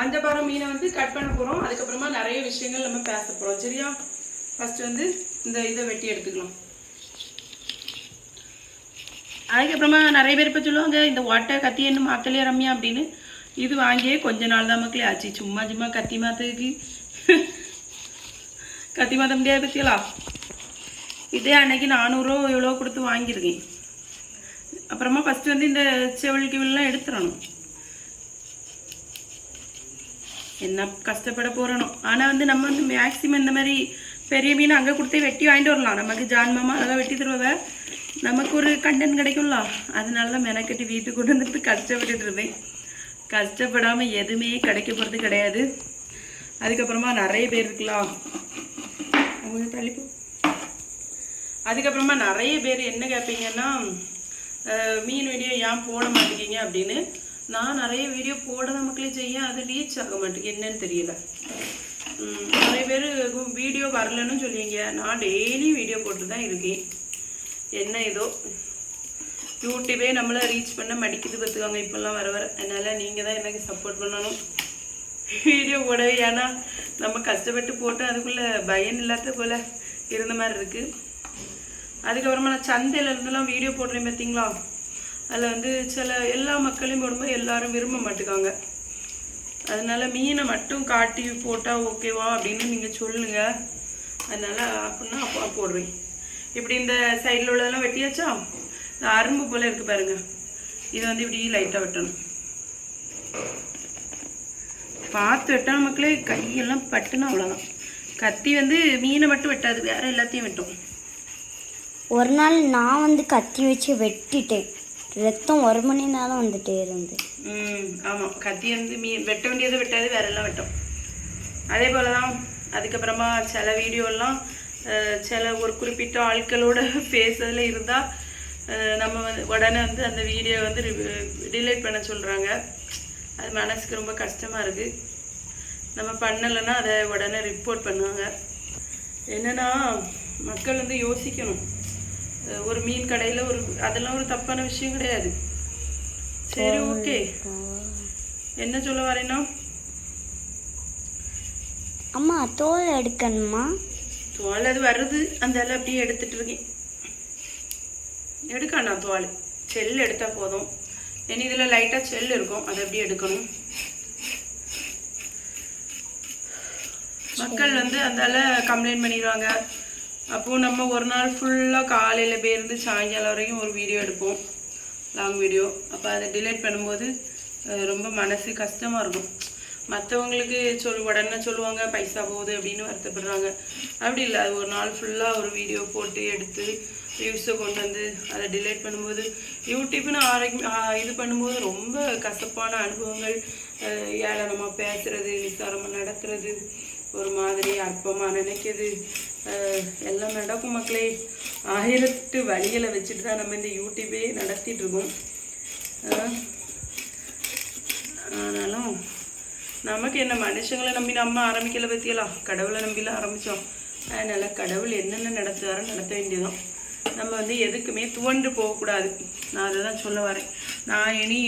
மஞ்சப்பாறை மீனை வந்து கட் பண்ண போகிறோம் அதுக்கப்புறமா நிறைய விஷயங்கள் நம்ம பேச போகிறோம் சரியா? ஃபஸ்ட்டு வந்து இந்த இதை வெட்டி எடுத்துக்கலாம். அதுக்கப்புறமா நிறைய பேர் இப்போ சொல்லுவாங்க இந்த ஒட்டை கத்தி என்ன மாற்றலையே ரம்யா அப்படின்னு. இது வாங்கியே கொஞ்ச நாள் தான் மக்களே ஆச்சு. சும்மா சும்மா கத்தி மாற்றுக்கு கத்தி மாற்ற முடியாது பற்றியலா இதே அன்னைக்கு நானூறுரூவா எவ்வளோ கொடுத்து வாங்கியிருக்கேன். அப்புறமா ஃபஸ்ட்டு வந்து இந்த செவல் கிவில்லாம் எடுத்துடணும். என்ன கஷ்டப்பட போகிறனோ ஆனால் வந்து நம்ம வந்து மேக்ஸிமம் இந்த மாதிரி பெரிய மீன் அங்கே கொடுத்தே வெட்டி வாங்கிட்டு வரலாம். நமக்கு ஜான் மாமா அதெல்லாம் வெட்டி தருவத நமக்கு ஒரு கண்டென்ட் கிடைக்கும்ல. அதனால தான் மெனக்கட்டி வீட்டுக்கு கொண்டு வந்துட்டு கஷ்டப்பட்டுட்டு இருந்தேன் கஷ்டப்படாமல் எதுவுமே கிடைக்க போகிறது கிடையாது. அதுக்கப்புறமா நிறைய பேர் இருக்கலாம் அவங்க தள்ளி அதுக்கப்புறமா நிறைய பேர் என்ன கேட்பீங்கன்னா அஹ், மீன் வீடியோ ஏன் போட மாட்டேங்கிங்க அப்படின்னு. நான் நிறைய வீடியோ போடாத மக்களே செய்ய அது ரீச் ஆக மாட்டேங்குது. என்னன்னு தெரியல. நிறைய பேர் வீடியோ வரலன்னு சொல்லுவீங்க. நான் டெய்லி வீடியோ போட்டு தான் இருக்கேன். என்ன ஏதோ யூடியூபே நம்மளை ரீச் பண்ண மடிக்குது பார்த்துக்கோங்க. இப்போல்லாம் வர வர. அதனால் நீங்கள் தான் எனக்கு சப்போர்ட் பண்ணணும். வீடியோ போடவே ஏன்னா நம்ம கஷ்டப்பட்டு போட்டு அதுக்குள்ளே பயன் இல்லாத போல் இருந்த மாதிரி இருக்குது அதுக்கப்புறமா நான் சந்தையில இருந்தெல்லாம் வீடியோ போடுறேன் பார்த்தீங்களா? அதில் வந்து சில எல்லா மக்களையும் போடும்போது எல்லாரும் விரும்ப மாட்டுக்காங்க. அதனால மீனை மட்டும் காட்டி போட்டால் ஓகேவா அப்படின்னு நீங்கள் சொல்லுங்கள் அதனால் அப்படின்னா அப்போ போடுறேன் இப்படி இந்த சைடில் உள்ளதெல்லாம் வெட்டியாச்சா? இந்த அரும்பு போல் இருக்குது பாருங்கள் இதை வந்து இப்படி லைட்டாக வெட்டணும். பார்த்து வெட்டான மக்களே கையெல்லாம் பட்டுனா அவ்வளோதான் கத்தி வந்து மீனை மட்டும் வெட்டாது வேறு எல்லாத்தையும் வெட்டும். ஒரு நாள் நான் வந்து கத்தி வச்சு வெட்டிட்டேன். ரத்தம் ஒரு மணி நேரம் வந்துட்டே இருந்து. ம் ஆமாம் கத்தி வந்து மீ வெட்ட வேண்டியதை வெட்டாது வேற எல்லாம் வெட்டும். அதே போல தான் அதுக்கப்புறமா சில வீடியோலாம் சில ஒரு குறிப்பிட்ட ஆட்களோட பேசுறதுல இருந்தால் நம்ம வந்து உடனே வந்து அந்த வீடியோ வந்து டிலேட் பண்ண சொல்கிறாங்க அது மனசுக்கு ரொம்ப கஷ்டமாக இருக்குது நம்ம பண்ணலைன்னா அதை உடனே ரிப்போர்ட் பண்ணுவாங்க. என்னென்னா மக்கள் வந்து யோசிக்கணும். ஒரு மீன் கடையில் ஒரு அதெல்லாம் ஒரு தப்பான விஷயம் கிடையாது. சரி ஓகே. என்ன சொல்ல வரேன்னா? அம்மா தோல் எடுக்கணுமா? தோல் அது வருது. அந்த இலை அப்படியே எடுத்துட்டு இருக்கேன். எடுக்கணும் தோல். செல் எடுத்தா போதும். இனி இதில் லைட்டாக செல் இருக்கும். அதை அப்படியே எடுக்கணும். மக்கள் வந்து அந்தால கம்ப்ளைண்ட் பண்ணிடுவாங்க. அப்போ நம்ம ஒரு நாள் ஃபுல்லாக காலையில் போயிருந்து சாயங்காலம் வரைக்கும் ஒரு வீடியோ எடுப்போம். லாங் வீடியோ அப்போ அதை டிலேட் பண்ணும்போது ரொம்ப மனசு கஷ்டமாக இருக்கும். மற்றவங்களுக்கு சொல் உடனே சொல்லுவாங்க பைசா போகுது அப்படின்னு வருத்தப்படுறாங்க. அப்படி இல்லை அது ஒரு நாள் ஃபுல்லாக ஒரு வீடியோ போட்டு எடுத்து வியூஸை கொண்டு வந்து அதை டிலேட் பண்ணும்போது யூடியூப்னு ஆரோக்கியம் இது பண்ணும்போது ரொம்ப கசப்பான அனுபவங்கள். அஹ், ஏளனமாக பேசுகிறது நிசாரமாக நடத்துறது ஒரு மாதிரி அற்பமாக நினைக்கிறது எல்லாம் நடக்கும் மக்களே. ஆயிரத்து வழிகளை வச்சுட்டு தான் நம்ம இந்த யூடியூபே நடத்திட்டு இருக்கோம். ஆனாலும் நமக்கு என்ன மனுஷங்களை நம்பி நம்ம ஆரம்பிக்கல பற்றியலாம் கடவுளை நம்பிலாம் ஆரம்பித்தோம் அதனால் கடவுள் என்னென்ன நடத்துவாரோ நடத்த வேண்டியதான் நம்ம வந்து எதுக்குமே துவண்டு போகக்கூடாது. நான் அதை தான் சொல்ல வரேன். நான் இனி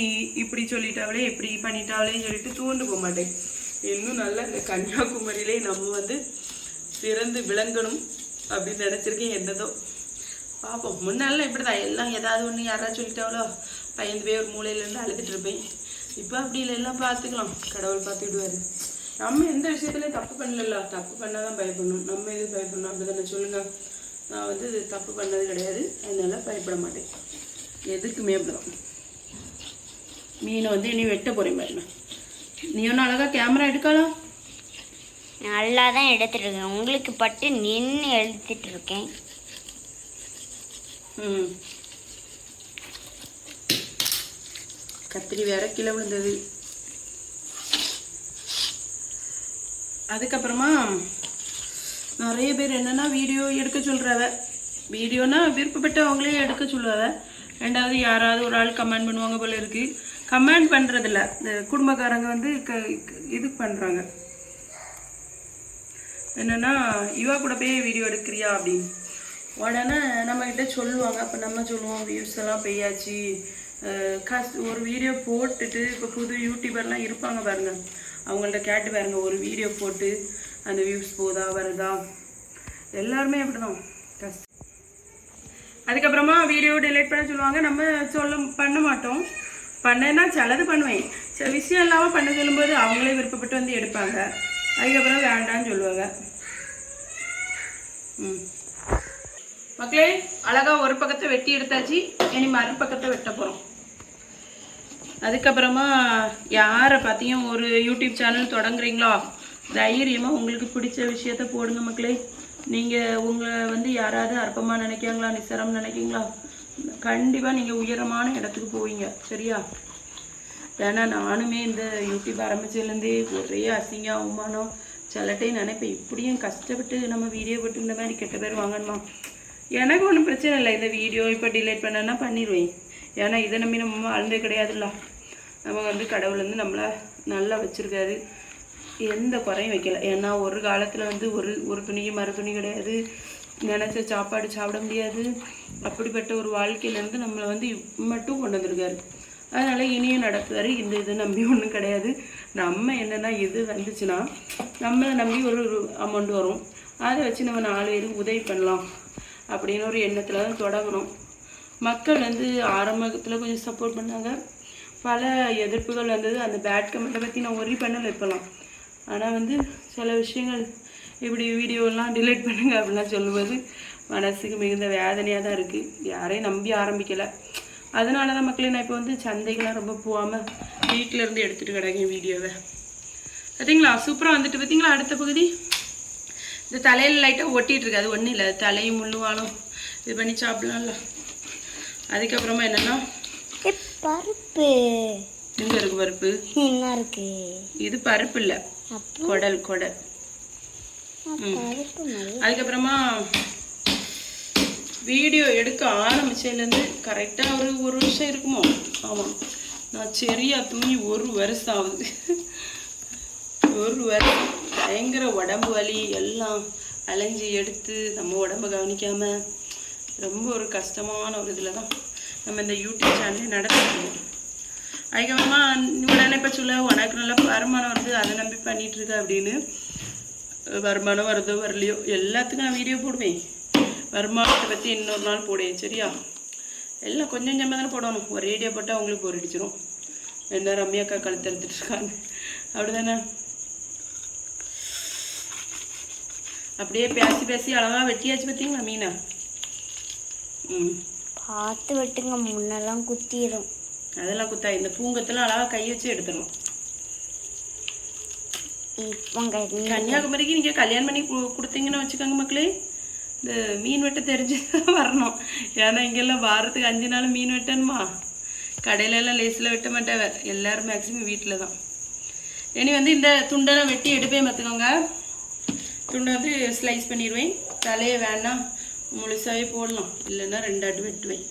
இப்படி சொல்லிட்டாவளே இப்படி பண்ணிட்டாவளேன்னு சொல்லிட்டு துவண்டு போக மாட்டேன். இன்னும் நல்லா இந்த கன்னியாகுமரியிலே நம்ம வந்து சிறந்து விளங்கணும் அப்படின்னு நினச்சிருக்கேன். என்னதோ? பார்ப்போம் முன்னாலாம் இப்படி தான் எல்லாம் ஏதாவது ஒன்று யாராவது சொல்லிட்டாவளோ பயந்து போய் ஒரு மூலையிலேருந்து அழுதுட்டு இருப்பேன். இப்போ அப்படி இல்லை. எல்லாம் பார்த்துக்கலாம். கடவுள் பார்த்துக்கிடுவாரு நம்ம எந்த விஷயத்துலையும் தப்பு பண்ணல தப்பு பண்ணால் தான் பயப்படணும். நம்ம எது பயப்படணும்? அப்படி தானே சொல்லுங்கள் நான் வந்து தப்பு பண்ணது கிடையாது. அதனால பயப்பட மாட்டேன். எதுக்குமே அப்படிதான். மீனை வந்து இனி வெட்ட போகிறேன் பாருங்க. நீ ஒன்றும் அழகாக கேமரா எடுக்கலாம் நல்லா தான் எடுத்துட்ருக்கேன் உங்களுக்கு பட்டு நின்று எழுதிட்டு இருக்கேன் ம். கத்திரி வேற கீழே விழுந்தது. அதுக்கப்புறமா நிறைய பேர் என்னென்னா வீடியோ எடுக்க சொல்றவ. வீடியோனா விருப்பப்பட்டவங்களே எடுக்க சொல்லுவாவ ரெண்டாவது யாராவது ஒரு ஆள் கமெண்ட் பண்ணுவாங்க போல இருக்குது கமெண்ட் பண்ணுறதில்ல இந்த குடும்பக்காரங்க வந்து க இது பண்ணுறாங்க என்னன்னா இவா கூட போய் வீடியோ எடுக்கிறியா அப்படின்னு. உடனே நம்ம கிட்ட சொல்லுவாங்க. அப்போ நம்ம சொல்லுவோம் வியூஸ் எல்லாம் பெய்யாச்சு. கஸ் காசு ஒரு வீடியோ போட்டுட்டு இப்போ புது யூடியூபர்லாம் இருப்பாங்க பாருங்க. அவங்கள்ட்ட கேட்டு பாருங்க ஒரு வீடியோ போட்டு அந்த வியூஸ் போதா வருதா? எல்லாருமே அப்படிதான். கஷ்டம் அதுக்கப்புறமா வீடியோ delete பண்ண சொல்லுவாங்க. நம்ம சொல்ல பண்ண மாட்டோம். பண்ணேன்னா சிலது பண்ணுவேன். சில விஷயம் இல்லாமல் பண்ண சொல்லும்போது அவங்களே விருப்பப்பட்டு வந்து எடுப்பாங்க. அதுக்கப்புறம் வேண்டாம்னு சொல்லுவாங்க. ம். மக்களே அழகா ஒரு பக்கத்தை வெட்டி எடுத்தாச்சு இனி மறுபக்கத்தை வெட்ட போகிறோம் அதுக்கப்புறமா யாரை பார்த்தியும் ஒரு யூடியூப் சேனல் தொடங்குறீங்களோ தைரியமாக உங்களுக்கு பிடிச்ச விஷயத்த போடுங்க மக்களே. நீங்கள் உங்களை வந்து யாராவது அற்பமாக நினைக்காங்களா நிசரம் நினைக்கிங்களா கண்டிப்பாக நீங்கள் உயரமான இடத்துக்கு போவீங்க சரியா? ஏன்னா நானுமே இந்த யூடியூப் ஆரம்பிச்சதுலேருந்தே ஒரே அசிங்கம் அவமானம் சில டைம் நினைப்பேன் இப்படியும் கஷ்டப்பட்டு நம்ம வீடியோ போட்டு இந்த மாதிரி கெட்ட பேர் வாங்கணுமா? எனக்கு ஒன்றும் பிரச்சனை இல்லை. இந்த வீடியோ இப்போ டிலேட் பண்ணனா பண்ணிடுவேன் ஏன்னா இதை நம்பி நம்ம வாழ்ந்தே கிடையாதுல்ல. நம்ம வந்து கடவுள் வந்து நம்மளை நல்லா வச்சுருக்காரு. எந்த குறையும் வைக்கல. ஏன்னா ஒரு காலத்தில் வந்து ஒரு ஒரு துணியும் மறு துணி கிடையாது. நினச்ச சாப்பாடு சாப்பிட முடியாது. அப்படிப்பட்ட ஒரு வாழ்க்கையிலேருந்து நம்மளை வந்து மட்டும் கொண்டு வந்திருக்காரு. அதனால் இனியும் நடக்குறாரு இந்த இது நம்பி ஒன்றும் கிடையாது. நம்ம என்னென்னா இது வந்துச்சுன்னா நம்மளை நம்பி ஒரு அமௌண்ட் வரும். அதை வச்சு நம்ம நாலு பேருக்கு உதவி பண்ணலாம் அப்படின்னு ஒரு எண்ணத்தில் தான் தொடங்கணும். மக்கள் வந்து ஆரம்பத்தில் கொஞ்சம் சப்போர்ட் பண்ணாங்க. பல எதிர்ப்புகள் வந்தது. அந்த பேட் கமெண்ட்டை பற்றி நான் ஒரி பண்ணலை இப்போலாம் ஆனால் வந்து சில விஷயங்கள் இப்படி வீடியோலாம் டிலீட் பண்ணுங்க அப்படிலாம் சொல்லும்போது மனசுக்கு மிகுந்த வேதனையாக தான் இருக்குது யாரையும் நம்பி ஆரம்பிக்கலை. அதனால தான் மக்களே நான் இப்போ வந்து சந்தைக்கெல்லாம் ரொம்ப போகாமல் வீட்டில் இருந்து எடுத்துகிட்டு கிடக்கேன் வீடியோவை. பார்த்தீங்களா சூப்பராக வந்துட்டு பார்த்தீங்களா அடுத்த பகுதி? இந்த தலையில் லைட்டாக ஒட்டிகிட்டு இருக்கு. அது ஒன்றும் இல்லை. தலையும் முள்ளுவாலும் இது பண்ணி சாப்பிடலாம்ல. அதுக்கப்புறமா என்னென்னா பருப்பு. எங்கே இருக்கு பருப்பு? என்ன இருக்கு. இது பருப்பு இல்லை. குடல் குடல். அதுக்கப்புறமா வீடியோ எடுக்க ஆரம்பிச்சதுலேருந்து கரெக்டாக ஒரு ஒரு வருஷம் இருக்குமோ? ஆமாம் நான் சரியா தூங்கி ஒரு வருஷம் ஆகுது. ஒரு வருஷம். பயங்கர உடம்பு வலி எல்லாம் அலைஞ்சி எடுத்து நம்ம உடம்ப கவனிக்காம ரொம்ப ஒரு கஷ்டமான ஒரு இதில் தான் நம்ம இந்த யூடியூப் சேனலே நடத்திருக்கோம் அதுக்கப்புறமா உடனே இப்போ சொல்ல உனக்கு நல்ல வருமானம் வருது அதை நம்பி பண்ணிட்டு அப்படின்னு வருமானம் வருதோ வரலையோ எல்லாத்துக்கும் நான் வீடியோ போடுவேன். வருமானத்தை பற்றி இன்னொரு நாள் போடுவேன் சரியா? எல்லாம் கொஞ்சம் கொஞ்சமாக தானே போடணும். ஒரு ரேடியோ போட்டால் அவங்களுக்கு போர் அடிச்சிடும் என்ன ரம்யாக்கா கழுத்து எடுத்துட்டு இருக்காங்க. அப்படிதானே? அப்படியே பேசி பேசி அழகா வெட்டியாச்சு பார்த்தீங்களா மீனா? ம். பார்த்து வெட்டுங்க முன்னெல்லாம் குத்திடும் அதெல்லாம் குத்தா இந்த பூங்கத்தில் அழகா கை வச்சு கண்ணி கன்னியாகுமரிக்கு நீங்கள் கல்யாணம் பண்ணி கொடுத்தீங்கன்னு வச்சுக்கோங்க மக்களே. இந்த மீன் வெட்ட தெரிஞ்சு தான் வரணும். ஏன்னா இங்கெல்லாம் வாரத்துக்கு அஞ்சு நாள் மீன் வெட்டணுமா? கடையில எல்லாம் லேஸில் வெட்ட மாட்டேன் எல்லாரும் மேக்ஸிமம் வீட்டில் தான். இனி வந்து இந்த துண்டெல்லாம் வெட்டி எடுப்பேன் பார்த்துக்கோங்க. துண்டை வந்து ஸ்லைஸ் பண்ணிடுவேன். தலையை வேணாம் முழுசாவே போடலாம் இல்லைன்னா ரெண்டாட்டு வெட்டுவேன்.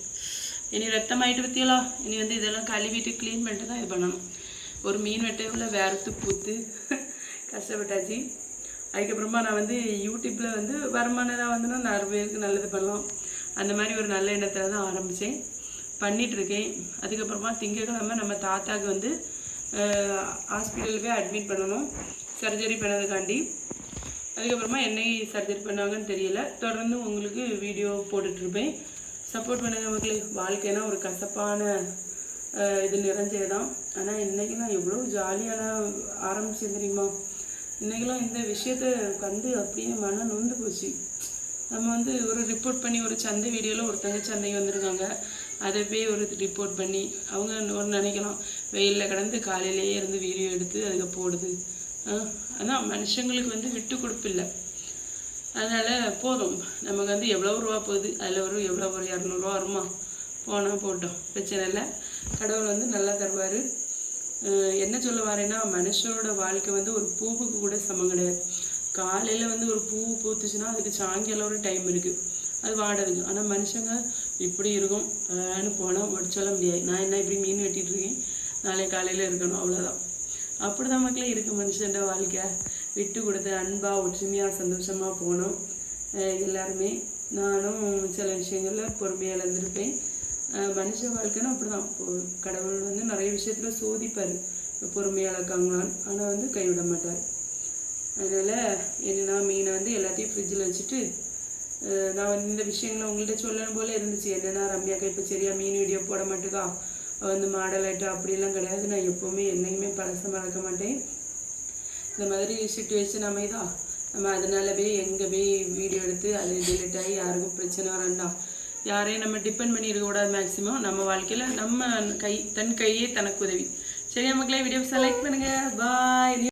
இனி ரத்தமாயிட்டு பற்றியலா இனி வந்து இதெல்லாம் கழுவிட்டு க்ளீன் பண்ணிட்டு தான் இது பண்ணணும். ஒரு மீன் வெட்டையுள்ள வேர்த்து பூத்து கஷ்டப்பட்டாச்சு அதுக்கப்புறமா நான் வந்து யூடியூப்பில் வந்து வருமானதாக தான் வந்துன்னா நிறைய பேருக்கு நல்லது பண்ணலாம். அந்த மாதிரி ஒரு நல்ல எண்ணத்தில் தான் ஆரம்பித்தேன் பண்ணிகிட்ருக்கேன் அதுக்கப்புறமா திங்கக்கிழமை நம்ம தாத்தாவுக்கு வந்து ஹாஸ்பிட்டலுக்கு அட்மிட் பண்ணணும். சர்ஜரி பண்ணதுக்காண்டி. அதுக்கப்புறமா என்னை சர்ஜரி பண்ணாங்கன்னு தெரியல. தொடர்ந்து உங்களுக்கு வீடியோ போட்டுட்ருப்பேன். சப்போர்ட் பண்ணுங்க மக்களே வாழ்க்கைனா ஒரு கசப்பான இது நிறைஞ்சது தான் ஆனால் இன்றைக்கி நான் எவ்வளோ ஜாலியான ஆரம்பிச்சேன் தெரியுமா? இன்றைக்கெல்லாம் இந்த விஷயத்த கண்டு அப்படியே மன நொந்து போச்சு. நம்ம வந்து ஒரு ரிப்போர்ட் பண்ணி ஒரு சந்தை வீடியோவில் ஒருத்தங்க சந்தைக்கு வந்திருக்காங்க. அதை போய் ஒரு ரிப்போர்ட் பண்ணி அவங்க ஒரு நினைக்கலாம் வெயிலில் கிடந்து காலையிலேயே இருந்து வீடியோ எடுத்து அதுக்கு போடுது. அதான் மனுஷங்களுக்கு வந்து விட்டு கொடுப்பில்லை அதனால் போதும். நமக்கு வந்து எவ்வளோ ரூபா போகுது? அதில் ஒரு எவ்வளோ ஒரு இரநூறுவா வருமா? போனால் போட்டோம். பிரச்சனை இல்லை. கடவுள் வந்து நல்லா தருவார். என்ன சொல்ல வரேன்னா மனுஷனோட வாழ்க்கை வந்து ஒரு பூவுக்கு கூட சமம் கிடையாது. காலையில் வந்து ஒரு பூ பூத்துச்சுன்னா அதுக்கு சாயங்காலம் ஒரு டைம் இருக்குது அது வாடகைக்கு. ஆனால் மனுஷங்க இப்படி இருக்கும். போனால் ஒட்டு சொல்ல முடியாது நான் என்ன இப்படி மீன் வெட்டிகிட்டு இருக்கேன்? நாளை காலையில் இருக்கணும் அவ்வளோதான் அப்படிதான் மக்களே இருக்குது மனுஷன்ற வாழ்க்கை. விட்டு கொடுத்து அன்பாக ஒற்றுமையாக சந்தோஷமாக போனோம். எல்லாருமே. நானும் சில விஷயங்களில் பொறுமையாக இழந்திருப்பேன். மனுஷ வாழ்க்கைன்னா அப்படிதான். இப்போ கடவுள் வந்து நிறைய விஷயத்துல சோதிப்பார். பொறுமையாக இருக்காங்களான்னு. ஆனால் வந்து கைவிட மாட்டார். அதனால் என்னன்னா மீனை வந்து எல்லாத்தையும் ஃப்ரிட்ஜில் வச்சுட்டு நான் வந்து இந்த விஷயங்களை உங்கள்கிட்ட சொல்லணும் போல இருந்துச்சு. என்னன்னா ரம்யாக்கா இப்போ சரியா மீன் வீடியோ போட மாட்டேக்கா? வந்து மாடல் ஆகிட்டா அப்படிலாம் கிடையாது. நான் எப்போவுமே என்னைக்குமே பழச மறக்க மாட்டேன். இந்த மாதிரி சுச்சுவேஷன் அமைதா நம்ம அதனால போய் எங்கே போய் வீடியோ எடுத்து அது டிலீட் ஆகி யாருக்கும் பிரச்சனை வரண்டா யாரையும் நம்ம டிபெண்ட் பண்ணி இருக்கக்கூடாது மேக்ஸிமம் நம்ம வாழ்க்கையில் நம்ம கை தன் கையே தனக்கு உதவி. சரியா மக்களே வீடியோ செலக்ட் பண்ணுங்க. பாய்